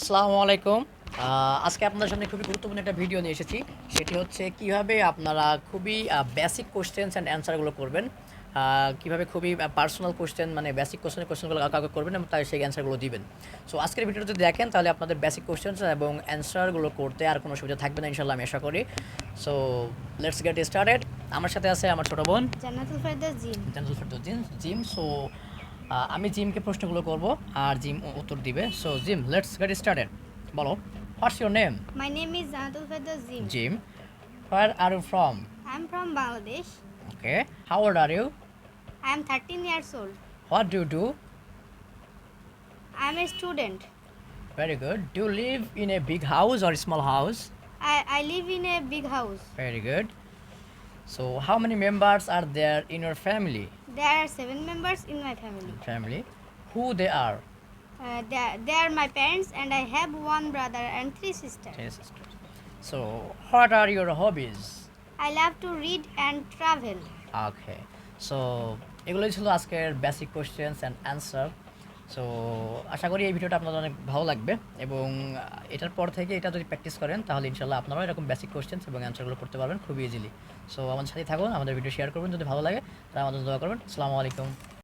আসসালামু আলাইকুম। আজকে আপনাদের সামনে খুবই গুরুত্বপূর্ণ একটা ভিডিও নিয়ে এসেছি। সেটি হচ্ছে কীভাবে আপনারা খুবই বেসিক কোশ্চেন্স অ্যান্ড অ্যান্সারগুলো করবেন। কীভাবে খুবই পার্সোনাল কোশ্চেন মানে বেসিক কোশ্চেনের কোশ্চেনগুলো কাউকে করবেন এবং তাই সেই অ্যান্সারগুলো দিবেন। সো আজকের ভিডিওটা যদি দেখেন তাহলে আপনাদের বেসিক কোশ্চেন্স এবং অ্যান্সারগুলো করতে আর কোনো সুবিধা থাকবে না ইনশাল্লাহ আমি আশা করি। সো লেটস গেট স্টার্টেড আমার সাথে আছে আমার ছোটো বোন। জান্নাতুল ফেরদৌস জিম। জানাতুল ফেরদৌস জিম। জিম সো আমি জিমকে প্রশ্নগুলো করব আর জিম উত্তর দিবে। So Jim let's get started বলো what's your name my name is Jannatul Ferdous Jim Jim where are you from I am from Bangladesh okay how old are you I am thirteen years old what do do I am a student very good do live in a big house or small house I I live in a big house very good so how many members are there in your family there are seven members in my family family who they are they are my parents and I have one brother and three sister so what are your hobbies I love to read and travel okay so এগুলোই ছিল আজকের basic questions and answer so আশা করি এই ভিডিওটা আপনাদের অনেক ভালো লাগবে এবং এটার পর থেকে এটা যদি প্র্যাকটিস করেন, তাহলে ইনশাল্লাহ আপনারাও এরকম বেসিক কোশ্চেন্স এবং অ্যান্সারগুলো করতে পারবেন খুব ইজিলি সো আমাদের সাথে থাকুন, আমাদের ভিডিও শেয়ার করবেন যদি ভালো লাগে, তাহলে আমাদের দোয়া করবেন। আসসালামু আলাইকুম।